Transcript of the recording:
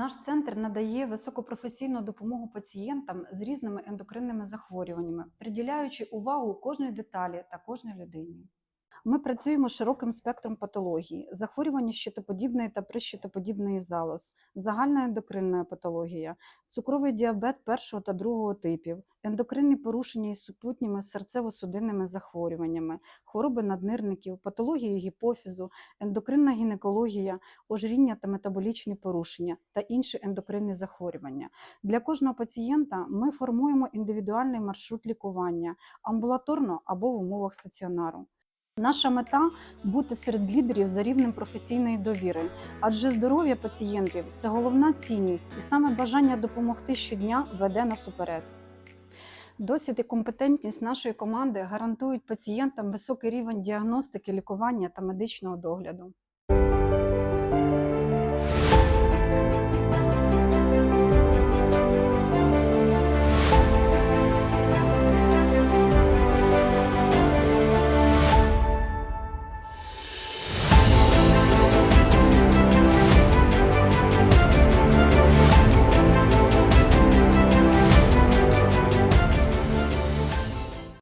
Наш центр надає високопрофесійну допомогу пацієнтам з різними ендокринними захворюваннями, приділяючи увагу кожній деталі та кожній людині. Ми працюємо широким спектром патологій, захворювання щитоподібної та прищитоподібної залоз, загальна ендокринна патологія, цукровий діабет першого та другого типів, ендокринні порушення із супутніми серцево-судинними захворюваннями, хвороби наднирників, патології гіпофізу, ендокринна гінекологія, ожиріння та метаболічні порушення та інші ендокринні захворювання. Для кожного пацієнта ми формуємо індивідуальний маршрут лікування амбулаторно або в умовах стаціонару. Наша мета бути серед лідерів за рівнем професійної довіри, адже здоров'я пацієнтів це головна цінність, і саме бажання допомогти щодня веде нас уперед. Досвід і компетентність нашої команди гарантують пацієнтам високий рівень діагностики, лікування та медичного догляду.